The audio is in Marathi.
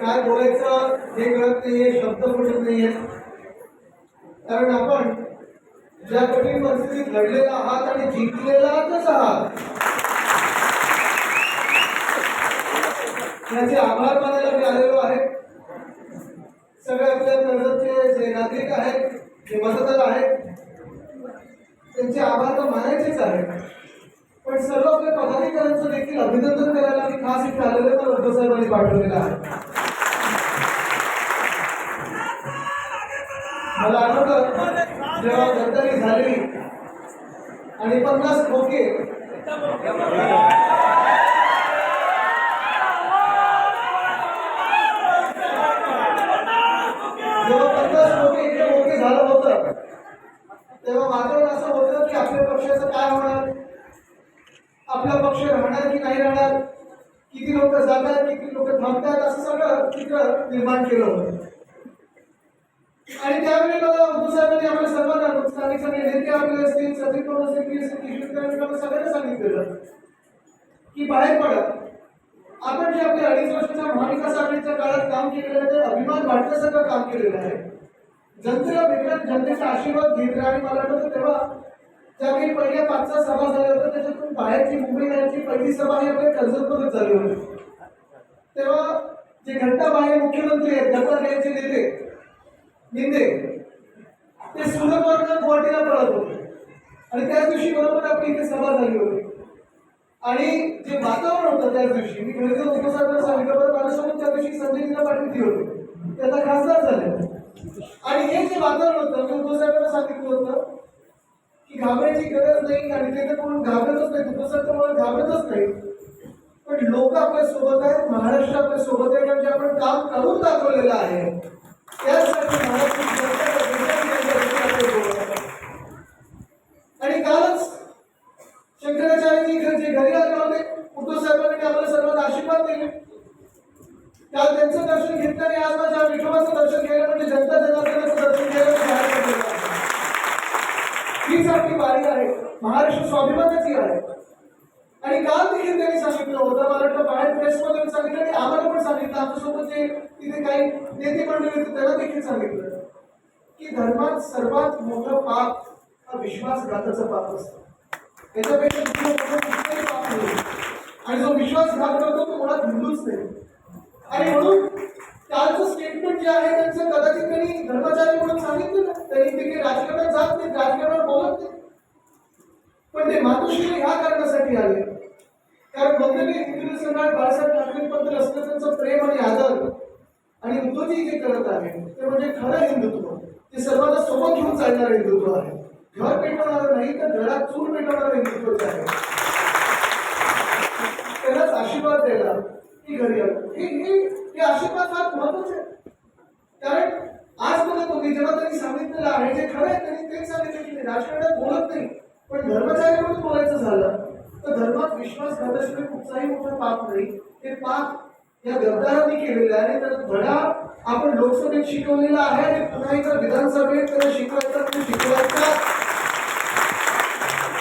काय बोलायचं? हे कळत नाहीये शब्द म्हणत नाहीये कारण आपण ज्या कठीण परिस्थितीत घडलेला आहात आणि जिंकलेलाच आहात याचे आभार मानायला मी आलेलो आहे. सगळे आपल्या कर्जतचे जे नागरिक आहेत जे मतदार आहेत त्यांचे आभार तर मानायचेच आहेत. पण सर्व आपल्या पदाधिकाऱ्यांचं देखील अभिनंदन करायला मी खास इथे आलेलो तर अर्थसाहेबांनी पाठवलेलं आहे. मला आठवतं जेव्हा गद्दारी झाली आणि पन्नास खोके जेव्हा पन्नास खोके इतके मोके झालं होतं तेव्हा वातावरण असं होतं आपल्या पक्षाचं काय होणार? आपला पक्ष राहणार की नाही राहणार? किती लोक जातात किती लोक थांबतात असं सगळं चित्र निर्माण केलं होतं. आणि त्यावेळी मला उद्धव साहेबांनी आपल्या सर्वांना स्थानिक सगळे नेते आपले असतील सचिन पवार असतील की सगळ्यांना सांगितलेलं की बाहेर पडा. आपण जे आपल्या अडीच वर्षाच्या महाविकास आघाडीच्या काळात काम केलेलं आहे ते अभिमान वाटण्यासारखं काम केलेलं आहे. जनतेला भेटत जनतेचा आशीर्वाद घेत राहा आणि मला वाटतं तेव्हा त्यावेळी काही पहिल्या पाच सहा सभा झाल्या होत्या त्याच्यातून बाहेरची मुंबई जाण्याची पहिली सभा ही आपल्या कर्जतमध्येच झाली होती. तेव्हा जे घंटा बाहेर मुख्यमंत्री आहेत दत्तात्रयाचे नेते निंदे ते सुरतवरनं गुवाहाटीला पळत होते. आणि त्याच दिवशी बरोबर आपली इथे सभा झाली होती. आणि जे वातावरण होतं त्याच दिवशी मी घरी जाऊन उपसाहेबांना सांगितलं बरं माझ्यासोबत त्या दिवशी संजय लीला पाटील ती खासदार झाले. आणि हे जे वातावरण होतं मी उपसाहेबांना सांगितलं होतं की घाबरायची गरज नाही आणि ते तर कोण घाबरतच नाही उद्धव तर मला घाबरतच नाही. पण लोक आपल्यासोबत आहेत महाराष्ट्र आपल्यासोबत आहे कारण जे आपण काम करून दाखवलेलं आहे त्यासाठी आणि कालच शंकराचार्यजी घर- जे घरी आले होते उद्धव साहेबांनी आम्हाला सर्वांना आशीर्वाद दिले. काल त्यांचं दर्शन घेतलं आणि आज माझ्या विठोबाचं दर्शन घ्यायला म्हणजे जनता जनार्दनाचं दर्शन घ्यायला म्हणजे महाराष्ट्र आपली बारी आहे. महाराष्ट्र स्वाभिमानाची आहे. आणि काल देखील त्यांनी सांगितलं होतं मला वाटतं बाहेर प्रेसमध्ये सांगितलं आणि आम्हाला पण सांगितलं आमच्यासोबत जे तिथे काही नेते मंडळी होते त्यांना देखील सांगितलं की धर्मात सर्वात मोठं पाप हा विश्वासघाताचं पाप असतं. त्याच्यापेक्षा कुठलंही पाप नाही. आणि जो विश्वासघात करतो तो मुळात हिंदूच नाही. आणि म्हणून कालचं स्टेटमेंट जे आहे त्यांचं कदाचित त्यांनी धर्माचार्य म्हणून सांगितलं त्यांनी ते राजकारणात जात नाही राजकारणावर बोलत नाही पण ते मातोश्री ह्या कारणासाठी आले. कारण वंदनीय हिंदू सम्राट बाळासाहेब ठाकरेंबद्दल असलं त्यांचं प्रेम आणि आदर आणि हिंदुजी जे करत आहे ते म्हणजे खरं हिंदुत्व. ते सर्वांना सोबत घेऊन चालणारं हिंदुत्व आहे. घर पेटवणारं नाही तर घरात चूर पेटवणारं हिंदुत्व आहे. त्यालाच आशीर्वाद द्यायला की घरी आलो. हे हे आशीर्वाद फार महत्त्वाचे आहे. कारण आज मला तुम्ही जेव्हा त्यांनी सांगितलेलं आहे जे खरं आहे त्यांनी तेच सांगितलं की मी राजकारणात बोलत नाही पण धर्मचार्य म्हणून बोलायचं झालं तर धर्मात विश्वासघाताशिवाय कुठचाही मोठं पाप नाही. ते पाप या गद्दारांनी केलेलं आहे आणि त्याचा धडा आपण लोकसभेत शिकवलेला आहे आणि पुन्हा एकदा विधानसभेत त्याला शिकवायचा शिकवायचा.